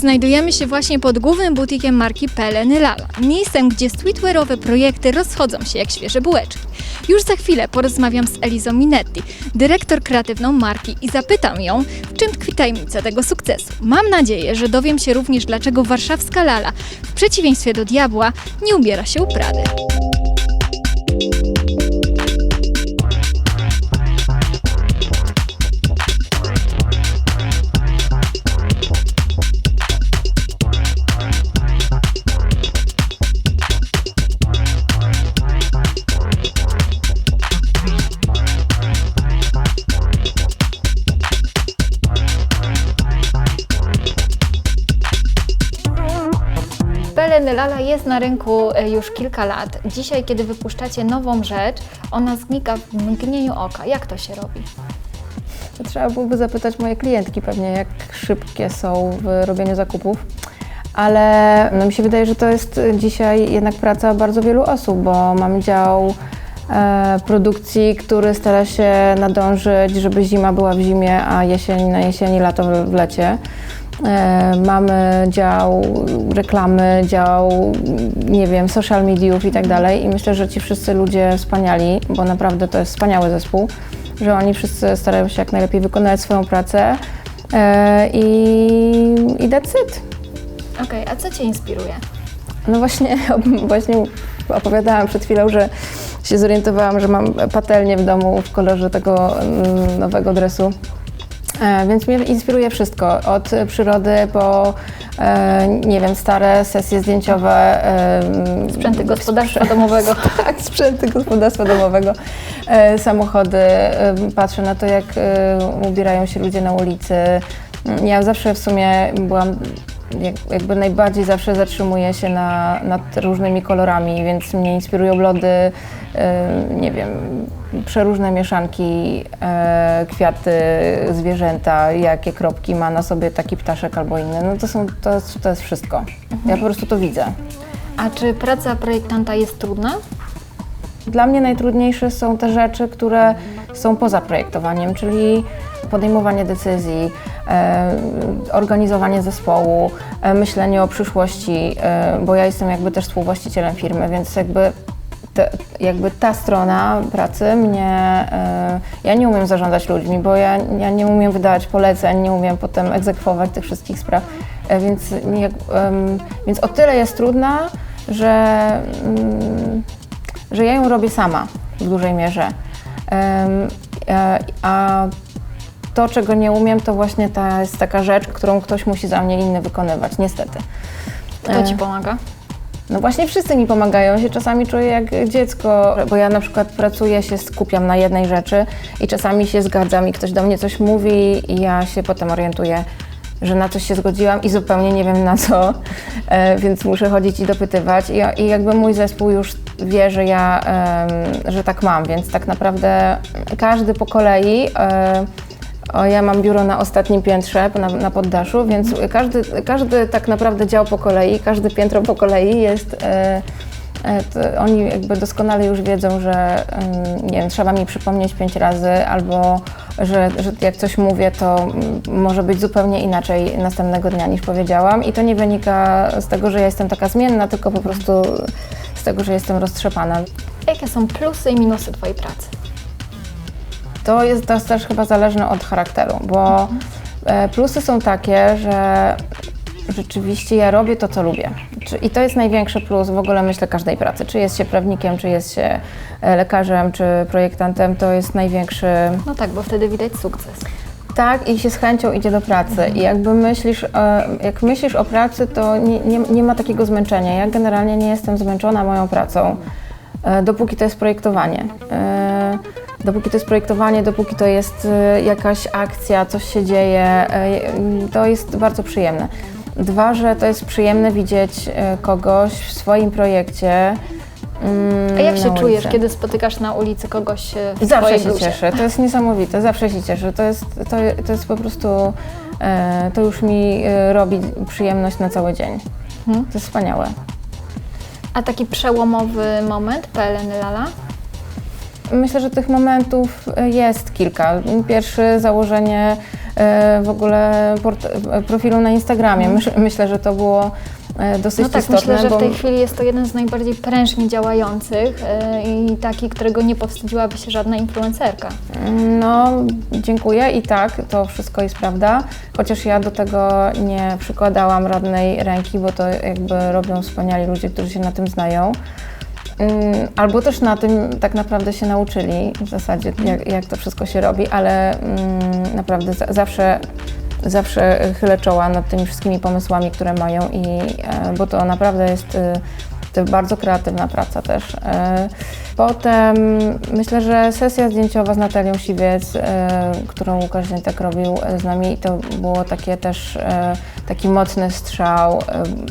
Znajdujemy się właśnie pod głównym butikiem marki Peleny Lala. Miejscem, gdzie streetwearowe projekty rozchodzą się jak świeże bułeczki. Już za chwilę porozmawiam z Elizą Minetti, dyrektor kreatywną marki i zapytam ją, w czym tkwi tajemnica tego sukcesu. Mam nadzieję, że dowiem się również, dlaczego warszawska Lala, w przeciwieństwie do diabła, nie ubiera się u Prady. Jest na rynku e, już kilka lat. Dzisiaj, kiedy wypuszczacie nową rzecz, ona znika w mgnieniu oka. Jak to się robi? To trzeba byłoby zapytać moje klientki pewnie, jak szybkie są w robieniu zakupów. Ale no, mi się wydaje, że to jest dzisiaj jednak praca bardzo wielu osób, bo mamy dział e, produkcji, który stara się nadążyć, żeby zima była w zimie, a jesień na jesieni, lato w, w lecie. E, mamy dział reklamy, dział, nie wiem, social mediów i tak dalej. I myślę, że ci wszyscy ludzie wspaniali, bo naprawdę to jest wspaniały zespół, że oni wszyscy starają się jak najlepiej wykonać swoją pracę e, i, i that's it. Okej, a co Cię inspiruje? No właśnie, właśnie opowiadałam przed chwilą, że się zorientowałam, że mam patelnię w domu w kolorze tego mm, nowego dresu. E, Więc mnie inspiruje wszystko, od przyrody po, e, nie wiem, stare sesje zdjęciowe. e, Sprzęty gospodarstwa domowego. tak, sprzęty gospodarstwa domowego, samochody. Patrzę na to, jak ubierają się ludzie na ulicy. Ja zawsze w sumie byłam, jak, jakby najbardziej zawsze zatrzymuję się na, nad różnymi kolorami, więc mnie inspirują lody, nie wiem, przeróżne mieszanki, e, kwiaty, zwierzęta, jakie kropki ma na sobie taki ptaszek albo inny. No to, są, to, jest, to jest wszystko. Ja po prostu to widzę. A czy praca projektanta jest trudna? Dla mnie najtrudniejsze są te rzeczy, które są poza projektowaniem, czyli podejmowanie decyzji, e, organizowanie zespołu, e, myślenie o przyszłości, e, bo ja jestem jakby też współwłaścicielem firmy, więc jakby, te, jakby ta strona pracy mnie, e, ja nie umiem zarządzać ludźmi, bo ja, ja nie umiem wydawać poleceń, nie umiem potem egzekwować tych wszystkich spraw, e, więc, nie, em, więc o tyle jest trudna, że mm, że ja ją robię sama w dużej mierze. E, A to, czego nie umiem, to właśnie ta jest taka rzecz, którą ktoś musi za mnie inny wykonywać, niestety. Kto Ci pomaga? No właśnie wszyscy mi pomagają, ja się czasami czuję jak dziecko, bo ja na przykład pracuję, się skupiam na jednej rzeczy i czasami się zgadzam i ktoś do mnie coś mówi i ja się potem orientuję, że na coś się zgodziłam i zupełnie nie wiem na co, e, więc muszę chodzić i dopytywać. I, i jakby mój zespół już wie, że ja, em, że tak mam, więc tak naprawdę każdy po kolei e, ja mam biuro na ostatnim piętrze, na, na poddaszu, więc każdy, każdy tak naprawdę dział po kolei, każde piętro po kolei jest. E, e, oni jakby doskonale już wiedzą, że nie wiem, trzeba mi przypomnieć pięć razy, albo że, że jak coś mówię, to może być zupełnie inaczej następnego dnia niż powiedziałam. I to nie wynika z tego, że ja jestem taka zmienna, tylko po prostu z tego, że jestem roztrzepana. Jakie są plusy i minusy Twojej pracy? To jest, to też chyba zależne od charakteru, bo e, plusy są takie, że rzeczywiście ja robię to, co lubię. I to jest największy plus w ogóle, myślę, każdej pracy. Czy jest się prawnikiem, czy jest się e, lekarzem, czy projektantem, to jest największy No tak, bo wtedy widać sukces. tak i się z chęcią idzie do pracy. I jakby myślisz, e, jak myślisz o pracy, to nie, nie, nie ma takiego zmęczenia. Ja generalnie nie jestem zmęczona moją pracą, dopóki to jest projektowanie. Dopóki to jest projektowanie, dopóki to jest e, jakaś akcja, coś się dzieje, e, to jest bardzo przyjemne. Dwa, że to jest przyjemne widzieć e, kogoś w swoim projekcie. mm, A jak się czujesz, kiedy spotykasz na ulicy kogoś w Zawsze się bluzie? cieszę, to jest niesamowite, zawsze się cieszę. To jest, to, to jest po prostu, e, to już mi e, robi przyjemność na cały dzień. Mhm. To jest wspaniałe. A taki przełomowy moment PLN Lala? Myślę, że tych momentów e, jest kilka. Pierwszy założenie e, w ogóle e, profilu na Instagramie. Myś- myślę, że to było dosyć No tak, istotne. myślę, że w bo- tej chwili jest to jeden z najbardziej prężnie działających i taki, którego nie powstydziłaby się żadna influencerka. No, dziękuję i tak, to wszystko jest prawda, chociaż ja do tego nie przykładałam radnej ręki, bo to jakby robią wspaniali ludzie, którzy się na tym znają. Ym, Albo też na tym tak naprawdę się nauczyli w zasadzie, jak, jak to wszystko się robi, ale mm, naprawdę za, zawsze, zawsze chylę czoła nad tymi wszystkimi pomysłami, które mają, i, e, bo to naprawdę jest y, to bardzo kreatywna praca też. E, Potem myślę, że sesja zdjęciowa z Natalią Siwiec, e, którą Łukasz tak robił e, z nami, to było takie też taki mocny strzał,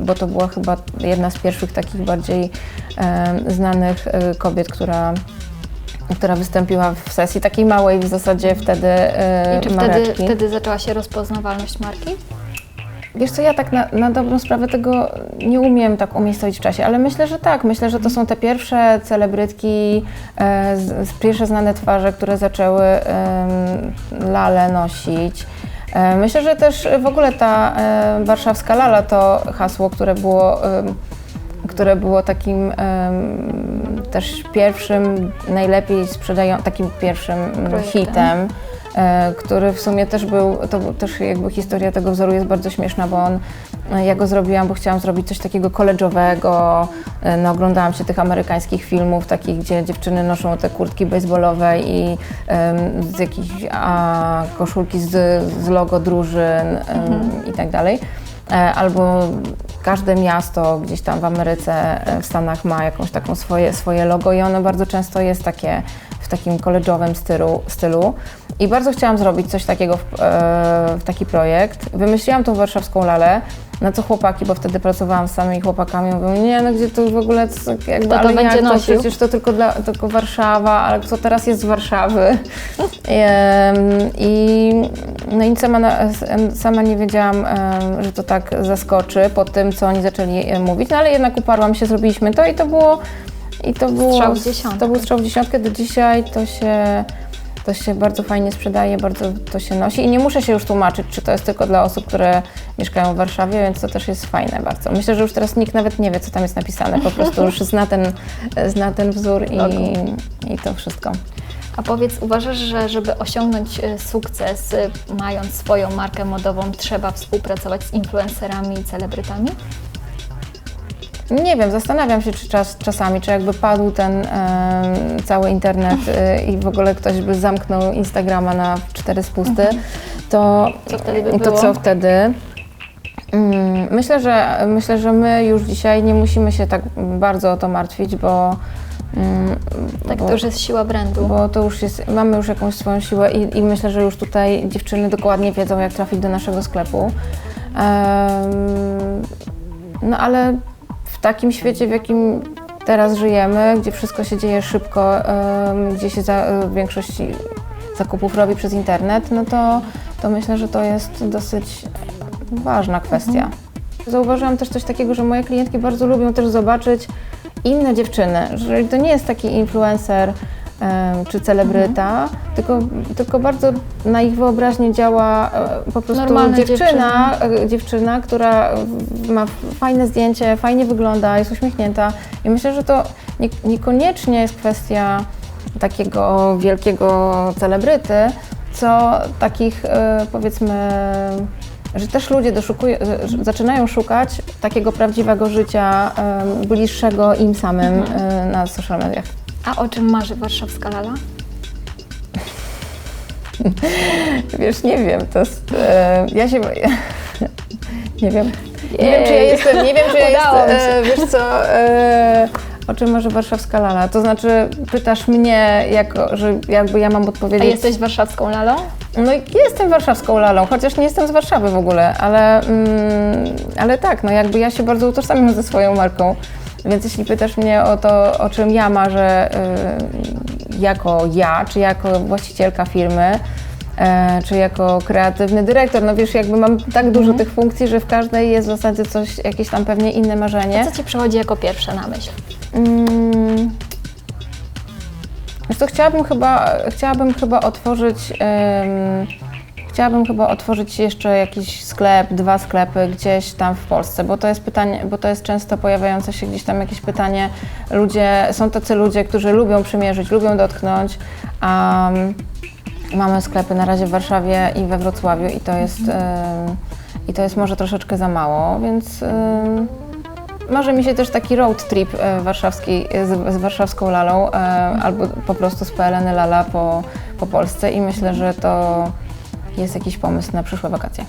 bo to była chyba jedna z pierwszych takich bardziej znanych kobiet, która która wystąpiła w sesji takiej małej w zasadzie wtedy I czy wtedy, wtedy zaczęła się rozpoznawalność marki? Wiesz co, ja tak na, na dobrą sprawę tego nie umiem tak umiejscowić w czasie, ale myślę, że tak. Myślę, że to są te pierwsze celebrytki, e, z, pierwsze znane twarze, które zaczęły em, lalę nosić. E, myślę, że też w ogóle ta e, warszawska lala to hasło, które było, em, które było takim em, też pierwszym, najlepiej sprzedają, takim pierwszym Projektem. hitem e, który w sumie też był, to też jakby historia tego wzoru jest bardzo śmieszna, bo on, e, ja go zrobiłam, bo chciałam zrobić coś takiego koleżowego, e, no, oglądałam się tych amerykańskich filmów, takich, gdzie dziewczyny noszą te kurtki baseballowe i em, z jakichś a, koszulki z, z logo drużyn em, i tak dalej. E, Albo każde miasto gdzieś tam w Ameryce, e, w Stanach ma jakąś taką swoje, swoje logo i ono bardzo często jest takie w takim koleżowym stylu, stylu. I bardzo chciałam zrobić coś takiego, w, e, w taki projekt. Wymyśliłam tą warszawską lalę, na co chłopaki, bo wtedy pracowałam z samymi chłopakami, mówią, nie no gdzie to w ogóle, co, jakby, to ale będzie jak to, nosił? przecież to tylko, dla, tylko Warszawa, ale co teraz jest z Warszawy? Em, I no i sama, sama nie wiedziałam, em, że to tak zaskoczy po tym, co oni zaczęli e, mówić, no ale jednak uparłam się, zrobiliśmy to i to było i to było, Strzał w dziesiątkę. to był strzał w dziesiątkę, do dzisiaj to się, to się bardzo fajnie sprzedaje, bardzo to się nosi i nie muszę się już tłumaczyć, czy to jest tylko dla osób, które mieszkają w Warszawie, więc to też jest fajne bardzo. Myślę, że już teraz nikt nawet nie wie, co tam jest napisane, po prostu już zna ten, zna ten wzór i, i to wszystko. A powiedz, uważasz, że żeby osiągnąć e, sukces, e, mając swoją markę modową, trzeba współpracować z influencerami i celebrytami? Nie wiem, zastanawiam się, czy czas, czasami, czy jakby padł ten em, cały internet y, i w ogóle ktoś by zamknął Instagrama na cztery spusty, to, Co wtedy by to było? co wtedy? Mm, Myślę, że myślę, że my już dzisiaj nie musimy się tak bardzo o to martwić, bo, mm, Tak, bo, to już jest siła brandu. bo to już jest, mamy już jakąś swoją siłę i, i myślę, że już tutaj dziewczyny dokładnie wiedzą, jak trafić do naszego sklepu. Em, no ale takim świecie, w jakim teraz żyjemy, gdzie wszystko się dzieje szybko, gdzie się za, większość zakupów robi przez internet, no to, to myślę, że to jest dosyć ważna kwestia. Zauważyłam też coś takiego, że moje klientki bardzo lubią też zobaczyć inne dziewczyny, że to nie jest taki influencer czy celebryta, tylko, tylko bardzo na ich wyobraźnię działa e, po prostu Normalne dziewczyna, e, dziewczyna, która ma fajne zdjęcie, fajnie wygląda, jest uśmiechnięta. I myślę, że to nie, niekoniecznie jest kwestia takiego wielkiego celebryty, co takich e, powiedzmy, że też ludzie zaczynają szukać takiego prawdziwego życia bliższego im samym e, na social mediach. A o czym marzy warszawska lala? Wiesz, nie wiem, to jest, e, ja się, nie wiem, nie wiem, czy ja jestem, nie wiem, czy ja Udało jestem, e, wiesz co, e, o czym może warszawska lala, to znaczy pytasz mnie, jako, że jakby ja mam A odpowiedzieć. jesteś warszawską lalą? No i jestem warszawską lalą, chociaż nie jestem z Warszawy w ogóle, ale, mm, ale tak, no jakby ja się bardzo utożsamiam ze swoją marką. Więc jeśli pytasz mnie o to, o czym ja marzę y, jako ja, czy jako właścicielka firmy, e, czy jako kreatywny dyrektor, no wiesz, jakby mam tak dużo tych funkcji, że w każdej jest w zasadzie coś, jakieś tam pewnie inne marzenie. Co Ci przychodzi jako pierwsze na myśl? Mm. Więc to chciałabym chyba, chciałabym chyba otworzyć, em, chciałabym chyba otworzyć jeszcze jakiś sklep, dwa sklepy gdzieś tam w Polsce, bo to jest pytanie, bo to jest często pojawiające się gdzieś tam jakieś pytanie. Ludzie, są tacy ludzie, którzy lubią przymierzyć, lubią dotknąć, a mm, mamy sklepy na razie w Warszawie i we Wrocławiu i to jest, em, i to jest może troszeczkę za mało, więc em, Marzy mi się też taki road trip e, warszawski e, z, z warszawską lalą e, albo po prostu z PLN Lala po, po Polsce i myślę, że to jest jakiś pomysł na przyszłe wakacje.